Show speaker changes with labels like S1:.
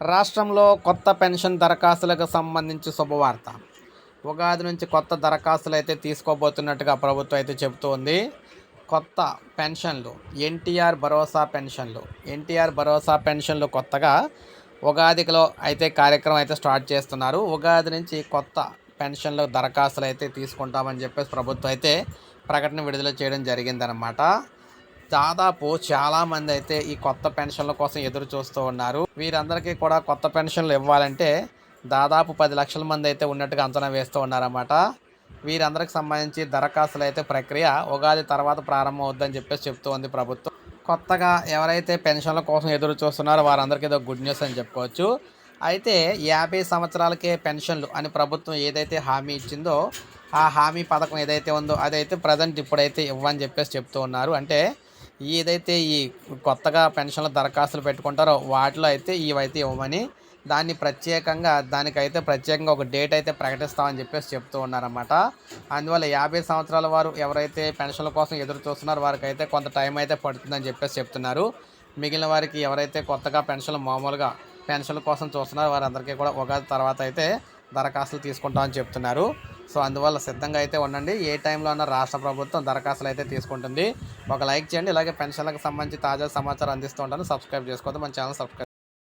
S1: రాష్ట్రంలో కొత్త పెన్షన్ దరఖాస్తులకు సంబంధించి శుభవార్త. ఉగాది నుంచి కొత్త దరఖాస్తులు అయితే తీసుకోబోతున్నట్టుగా ప్రభుత్వం అయితే చెబుతోంది కొత్త పెన్షన్లు ఎన్టీఆర్ భరోసా పెన్షన్లు. ఎన్టీఆర్ భరోసా పెన్షన్లు కొత్తగా ఉగాదిలో అయితే కార్యక్రమం అయితే స్టార్ట్ చేస్తున్నారు. ఉగాది నుంచి కొత్త పెన్షన్లు దరఖాస్తులు అయితే తీసుకుంటామని చెప్పేసి ప్రభుత్వం అయితే ప్రకటన విడుదల చేయడం జరిగిందనమాట దాదాపు చాలా మంది అయితే ఈ కొత్త పెన్షన్ల కోసం ఎదురు చూస్తూ ఉన్నారు. వీరందరికీ కూడా కొత్త పెన్షన్లు ఇవ్వాలంటే దాదాపు పది లక్షల మంది అయితే ఉన్నట్టుగా అంచనా వేస్తూ ఉన్నారన్నమాట. వీరందరికి సంబంధించి దరఖాస్తులు అయితే ప్రక్రియ ఉగాది తర్వాత ప్రారంభం అవుద్దని చెప్పేసి చెప్తూ ఉంది ప్రభుత్వం. కొత్తగా ఎవరైతే పెన్షన్ల కోసం ఎదురు చూస్తున్నారో వారందరికీ ఇదో గుడ్ న్యూస్ అని చెప్పుకోవచ్చు. అయితే యాభై సంవత్సరాలకే పెన్షన్లు అని ప్రభుత్వం ఏదైతే హామీ ఇచ్చిందో ఆ హామీ పథకం ఏదైతే ఉందో అదైతే ప్రజెంట్ ఇప్పుడైతే ఇవ్వని చెప్పేసి చెప్తూ ఉన్నారు. అంటే ఏదైతే ఈ కొత్తగా పెన్షన్ల దరఖాస్తులు పెట్టుకుంటారో వాటిలో అయితే ఇవైతే ఇవ్వమని దాన్ని ప్రత్యేకంగా దానికైతే ప్రత్యేకంగా ఒక డేట్ అయితే ప్రకటిస్తామని చెప్పేసి చెప్తూ ఉన్నారన్నమాట. అందువల్ల యాభై సంవత్సరాల వారు ఎవరైతే పెన్షన్ల కోసం ఎదురు చూస్తున్నారో వారికి అయితే కొంత టైం అయితే పడుతుందని చెప్పేసి చెప్తున్నారు. మిగిలిన వారికి ఎవరైతే కొత్తగా పెన్షన్లు మామూలుగా పెన్షన్ల కోసం చూస్తున్నారో వారందరికీ కూడా ఉగాది తర్వాత అయితే దరఖాస్తులు తీసుకుంటామని చెప్తున్నారు. సో అందువల్ల సిద్ధంగా అయితే ఉండండి. ఏ టైంలో అన్న రాష్ట్ర ప్రభుత్వం దరఖాస్తులు అయితే తీసుకుంటుంది. ఒక లైక్ చేయండి. ఇలాగే పెన్షన్లకు సంబంధించి తాజా సమాచారం అందిస్తూ ఉంటాను. సబ్స్క్రైబ్ చేసుకోవద్దు. మన ఛానల్ సబ్స్క్రైబ్